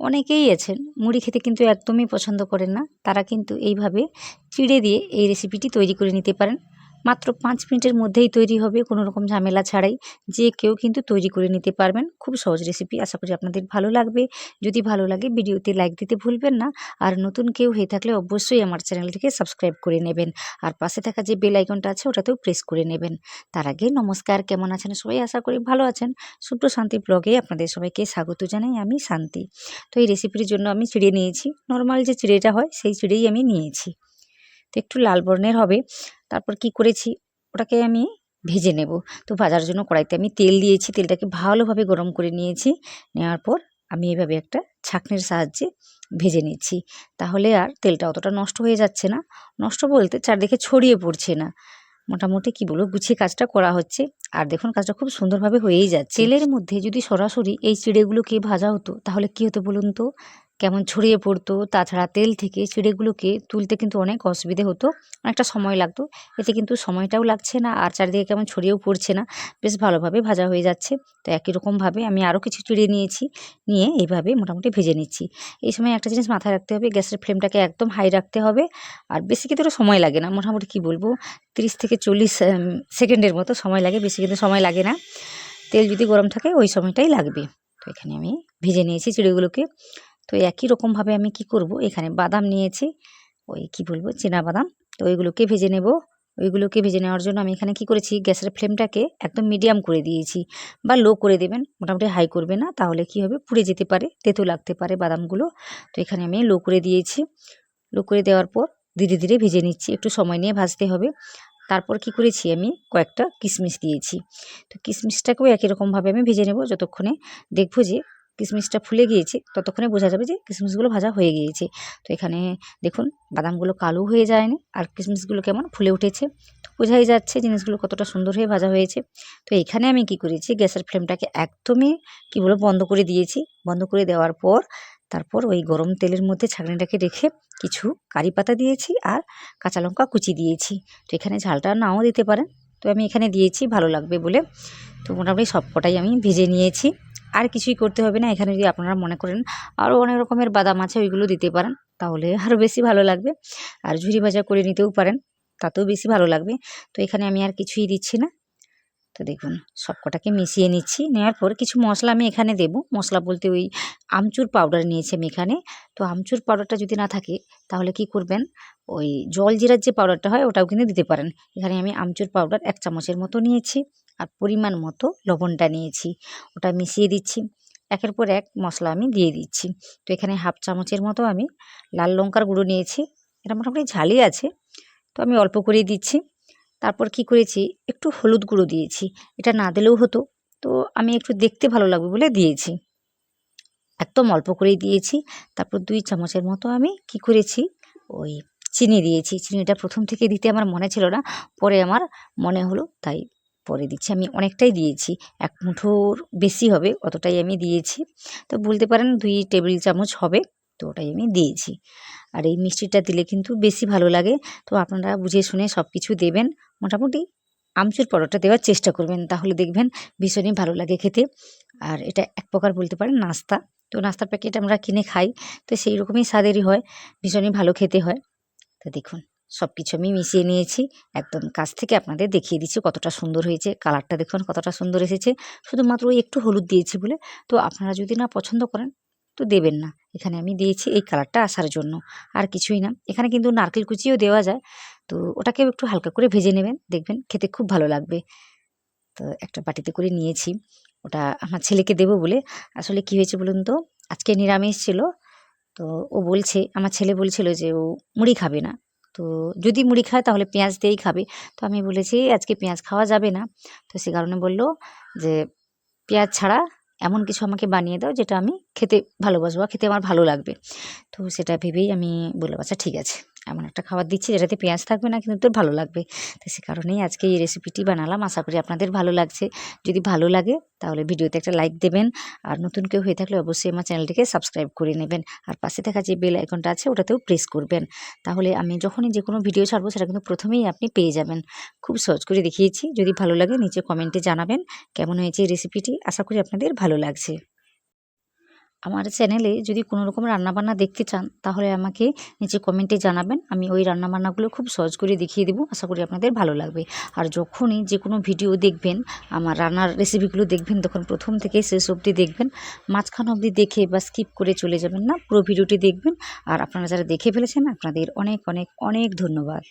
অনেকেই আছেন, মুড়ি খেতে কিন্তু একদমই পছন্দ করেন না। তারা কিন্তু এইভাবে চিড়ে দিয়ে এই রেসিপিটি তৈরি করে নিতে পারেন। মাত্র পাঁচ মিনিটের মধ্যেই তৈরি হবে কোনো রকম ঝামেলা ছাড়াই। যে কেউ কিন্তু তৈরি করে নিতে পারবেন। খুব সহজ রেসিপি আশা করি আপনাদের ভালো লাগবে। যদি ভালো লাগে ভিডিওতে লাইক দিতে ভুলবেন না। আর নতুন কেউ হয়ে থাকলে অবশ্যই আমার চ্যানেলটিকে সাবস্ক্রাইব করে নেবেন। আর পাশে থাকা যে বেল আইকনটা আছে, ওটাতেও প্রেস করে নেবেন। তার আগে নমস্কার, কেমন আছেন সবাই? আশা করি ভালো আছেন। শুভ্র শান্তি ব্লগে আপনাদের সবাইকে স্বাগত জানাই আমি শান্তি। তো এই রেসিপির জন্য আমি চিড়ে নিয়েছি। নর্মাল যে চিড়েটা হয়, সেই চিড়েই আমি নিয়েছি। তো একটু লাল বর্ণের হবে। তারপর কি করেছি? ওটাকে আমি ভেজে নেব। তো ভাজার জন্য কড়াইতে আমি তেল দিয়েছি, তেলটাকে ভালোভাবে গরম করে নিয়েছি। নেওয়ার পর আমি এভাবে একটা ছাঁকনির সাহায্যে ভেজে নিচ্ছি। তাহলে আর তেলটা অতটা নষ্ট হয়ে যাচ্ছে না। নষ্ট বলতে চারদিকে ছড়িয়ে পড়ছে না। মোটামুটি কি বলব, গুছিয়ে কাজটা করা হচ্ছে। আর দেখুন, কাজটা খুব সুন্দরভাবে হয়েই যাচ্ছে। তেলের মধ্যে যদি সরাসরি এই চিড়েগুলোকে ভাজা হতো, তাহলে কি হতো বলুন তো? কেমন ছড়িয়ে পড়তো, তাছাড়া তেল থেকে চিড়েগুলোকে তুলতে কিন্তু অনেক অসুবিধে হতো, অনেকটা সময় লাগতো। এতে কিন্তু সময়টাও লাগছে না, আর চারিদিকে কেমন ছড়িয়েও পড়ছে না, বেশ ভালোভাবে ভাজা হয়ে যাচ্ছে। তো একই রকমভাবে আমি আরও কিছু চিড়ে নিয়েছি, নিয়ে এইভাবে মোটামুটি ভেজে নিচ্ছি। এই সময় একটা জিনিস মাথায় রাখতে হবে, গ্যাসের ফ্লেমটাকে একদম হাই রাখতে হবে, আর বেশি কিন্তু সময় লাগে না, মোটামুটি কি বলব, তিরিশ থেকে চল্লিশ সেকেন্ডের মতো সময় লাগে, বেশি কিন্তু সময় লাগে না। তেল যদি গরম থাকে, ওই সময়টাই লাগবে। তো এখানে আমি ভেজে নিয়েছি চিড়েগুলোকে। তো একই রকমভাবে আমি কি করব? এখানে বাদাম নিয়েছি, ওই কি বলব, চেনা বাদাম। তো ওইগুলোকে ভেজে নেব। ওইগুলোকে ভেজে নেওয়ার জন্য আমি এখানে কি করেছি, গ্যাসের ফ্লেমটাকে একদম মিডিয়াম করে দিয়েছি বা লো করে দেবেন, মোটামুটি হাই করবে না, তাহলে কি হবে, পুড়ে যেতে পারে, তেতো লাগতে পারে বাদামগুলো। তো এখানে আমি লো করে দিয়েছি। লো করে দেওয়ার পর ধীরে ধীরে ভেজে নিচ্ছি, একটু সময় নিয়ে ভাজতে হবে। তারপর কি করেছি আমি, কয়েকটা কিশমিশ দিয়েছি। তো কিশমিশটাকেও একই রকমভাবে আমি ভেজে নেব যতক্ষণে দেখব যে কিশমিশটা ফুলে গিয়েছে, ততক্ষণে বোঝা যাবে যে কিশমিশগুলো ভাজা হয়ে গিয়েছে। তো এখানে দেখুন, বাদামগুলো কালো হয়ে যায়নি আর কিশমিশগুলো কেমন ফুলে উঠেছে। তো বোঝাই যাচ্ছে জিনিসগুলো কতটা সুন্দর হয়ে ভাজা হয়েছে। তো এখানে আমি কি করেছি, গ্যাসের ফ্লেমটাকে একদমই কী বলব, বন্ধ করে দিয়েছি। বন্ধ করে দেওয়ার পর, তারপর ওই গরম তেলের মধ্যে ছাঁকনিটাকে রেখে কিছু কারি পাতা দিয়েছি আর কাঁচা লঙ্কা কুচি দিয়েছি। তো এখানে ঝালটা নাও দিতে পারেন। তো আমি এখানে দিয়েছি, ভালো লাগবে বলে। তো মোটামুটি সবকটাই আমি ভেজে নিয়েছি। আর কিছুই করতে হবে না। এখানে যদি আপনারা মনে করেন আরও অনেক রকমের বাদাম আছে, ওইগুলো দিতে পারেন। তাহলে আরও বেশি ভালো লাগবে। আর ঝুরি ভাজা করে নিতেও পারেন, তাতেও বেশি ভালো লাগবে। তো এখানে আমি আর কিছুই দিচ্ছি না। তো দেখুন, সবকটাকে মিশিয়ে নিচ্ছি। নেওয়ার পর কিছু মশলা আমি এখানে দেব। মশলা বলতে ওই আমচুর পাউডার নিয়েছি আমি এখানে। তো আমচুর পাউডারটা যদি না থাকে, তাহলে কি করবেন? ওই জল জিরার যে পাউডারটা হয়, ওটাও কিন্তু দিতে পারেন। এখানে আমি আমচুর পাউডার এক চামচের মতো নিয়েছি। আর পরিমাণ মতো লবণটা নিয়েছি। ওটা মিশিয়ে দিচ্ছি। একের পর এক মশলা আমি দিয়ে দিচ্ছি। তো এখানে হাফ চামচের মতো আমি লাল লঙ্কার গুঁড়ো নিয়েছি। এটা মোটামুটি ঝালই আছে। তো আমি অল্প করেই দিচ্ছি। তারপর কি করেছি? একটু হলুদ গুঁড়ো দিয়েছি। এটা না দিলেও হতো। তো আমি একটু দেখতে ভালো লাগবে বলে দিয়েছি। একদম অল্প করেই দিয়েছি। তারপর দুই চামচের মতো আমি কি করেছি? ওই চিনি দিয়েছি। চিনিটা প্রথম থেকে দিতে আমার মনে ছিল না। পরে আমার মনে হলো, তাই পরে দিচ্ছি। আমি অনেকটাই দিয়েছি। এক মুঠোর বেশি হবে, অতটাই আমি দিয়েছি। তো বলতে পারেন দুই টেবিল চামচ হবে, তো ওটাই আমি দিয়েছি। আর এই মিষ্টিটা দিলে কিন্তু বেশি ভালো লাগে। তো আপনারা বুঝে শুনে সব কিছু দেবেন। মোটামুটি আমচুর পরোটা দেওয়ার চেষ্টা করবেন। তাহলে দেখবেন ভীষণই ভালো লাগে খেতে। আর এটা এক প্রকার বলতে পারেন নাস্তা। তো নাস্তার প্যাকেট আমরা কিনে খাই, তো সেই রকমই স্বাদেরই হয়। ভীষণই ভালো খেতে হয়। তো দেখুন। সব কিছু আমি মিশিয়ে নিয়েছি। একদম কাছ থেকে আপনাদের দেখিয়ে দিচ্ছি কতটা সুন্দর হয়েছে, কালারটা দেখুন কতটা সুন্দর এসেছে। শুধুমাত্র ওই একটু হলুদ দিয়েছি বলে। তো আপনারা যদি না পছন্দ করেন, তো দেবেন না। এখানে আমি দিয়েছি এই কালারটা আসার জন্য। আর কিছুই না। এখানে কিন্তু নারকেল কুচিও দেওয়া যায়। তো ওটাকেও একটু হালকা করে ভেজে নেবেন। দেখবেন খেতে খুব ভালো লাগবে। তো একটা বাটিতে করে নিয়েছি। ওটা আমার ছেলেকে দেবো বলে। আসলে কি হয়েছে বলুন তো? আজকে নিরামিষ ছিল। তো ও বলছে, আমার ছেলে বলছিল যে ও মুড়ি খাবে না। তো যদি মুড়ি খায় তাহলে পেঁয়াজ দিয়েই খাবে। তো আমি বলেছি, আজকে পেঁয়াজ খাওয়া যাবে না। তো সে কারণে বলল যে, পেঁয়াজ ছাড়া এমন কিছু আমাকে বানিয়ে দাও যেটা আমি খেতে ভালোবাসবো বা খেতে আমার ভালো লাগবে। তো সেটা ভেবেই আমি বললাম আচ্ছা ঠিক আছে। এমন একটা খাবার দিচ্ছি যেটাতে পেঁয়াজ থাকবে না, কিন্তু তোর ভালো লাগবে। তো সে কারণেই আজকে এই রেসিপিটি বানালাম। আশা করি আপনাদের ভালো লাগছে। যদি ভালো লাগে, তাহলে ভিডিওতে একটা লাইক দেবেন। আর নতুন কেউ হয়ে থাকলে অবশ্যই আমার চ্যানেলটিকে সাবস্ক্রাইব করে নেবেন। আর পাশে থাকা যে বেল আইকনটা আছে, ওটাতেও প্রেস করবেন। তাহলে আমি যখনই যে কোনো ভিডিও ছাড়বো, সেটা কিন্তু প্রথমেই আপনি পেয়ে যাবেন। খুব সহজ করে দেখিয়েছি। যদি ভালো লাগে, নিচে কমেন্টে জানাবেন কেমন হয়েছে এই রেসিপিটি আশা করি আপনাদের ভালো লাগছে। আমার চ্যানেলে যদি কোনো রকম রান্নাবান্না দেখতে চান, তাহলে আমাকে নিচে কমেন্টে জানাবেন। আমি ওই রান্নাবান্নাগুলো খুব সহজ করে দেখিয়ে দেবো। আশা করি আপনাদের ভালো লাগবে। আর যখনই যে কোনো ভিডিও দেখবেন, আমার রান্নার রেসিপিগুলো দেখবেন, তখন প্রথম থেকে শেষ অবধি দেখবেন। মাঝখান অবধি দেখে বা স্কিপ করে চলে যাবেন না। পুরো ভিডিওটি দেখবেন। আর আপনারা যারা দেখে ফেলেছেন, আপনাদের অনেক অনেক অনেক ধন্যবাদ।